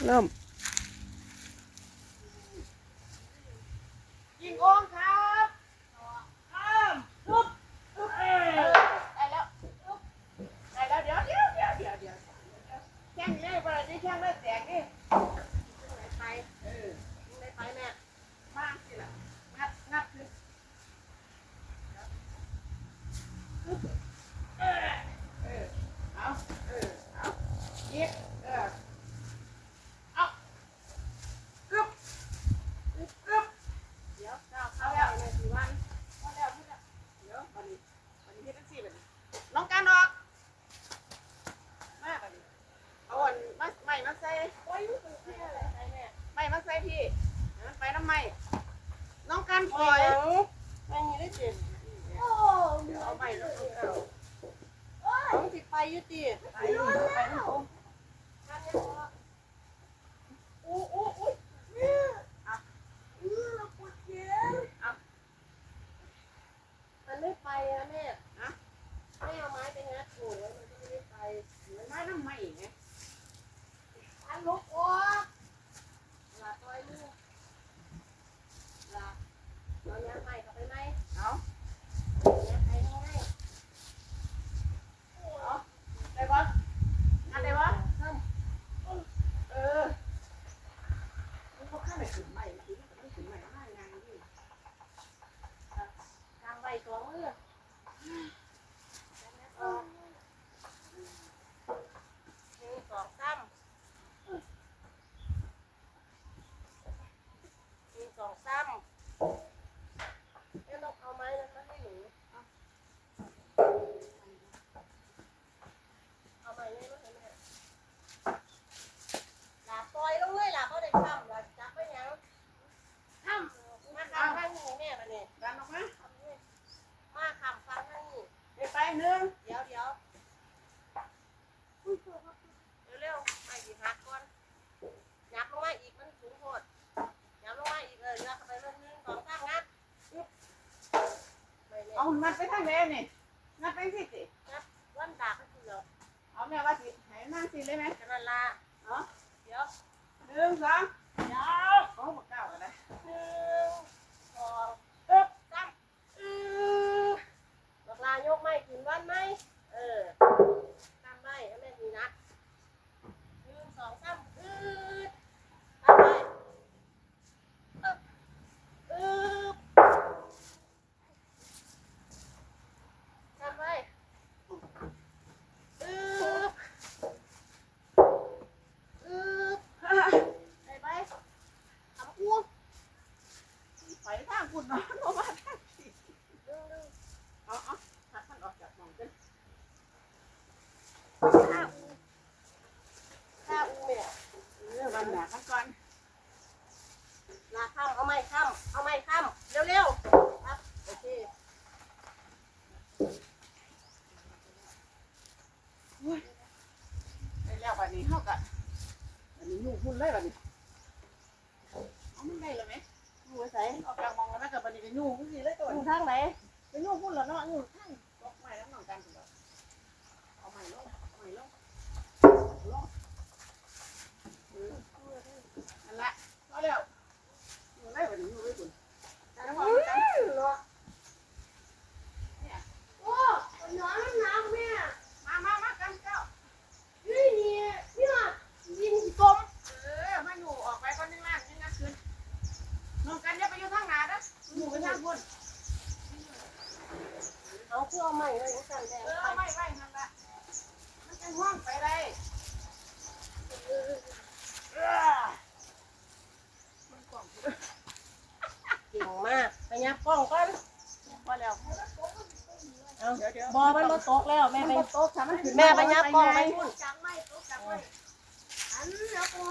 那 ปล่อยไม่มีได้เจ็บเอาไปแล้วเอาต้องสิไปยุติไปไปตรงอู้อู้อู้มันไม่ไปนะแม่แม่เอาไม้ไปงัดโถมันก็ไม่ได้ไปมันได้ทำไมไงอันลุกออก แม่นี่นับเป็นสิสินับวันตาก็คืเหรอเอาแม่ว่าสิให้นั่งสิเลยไหมกันละเาะเดี๋ยวหนึ่งสอง นาข้ามเอาไม้ข้ามเอาไม้ข้ามเร็วเร็วครับโอเคได้แล้วแบบนี้เท่ากันอันนี้ยุ่งหุนเลยแบบนี้เอามันได้เลยไหมอยู่ไว้ใส่เอากลางมองแล้วนะกับวันนี้ก็ยุ่งหุ้นสิเลยตัวยู่ทางไหนไปยุ่งหุนแล้วเนาะยู่ คืออใหม่เลยสั่นแดงเออไม่ไม่นั่นละมันจะง่วงไปได้เก่งจริงมากไปยับกล้องก่อนพอแล้วเอาบอมันมาตกแล้วแม่ไปโต๊ะมแม่ไปยับกล้องไปจังไม่โต๊ะจังไม่อันแล้วก็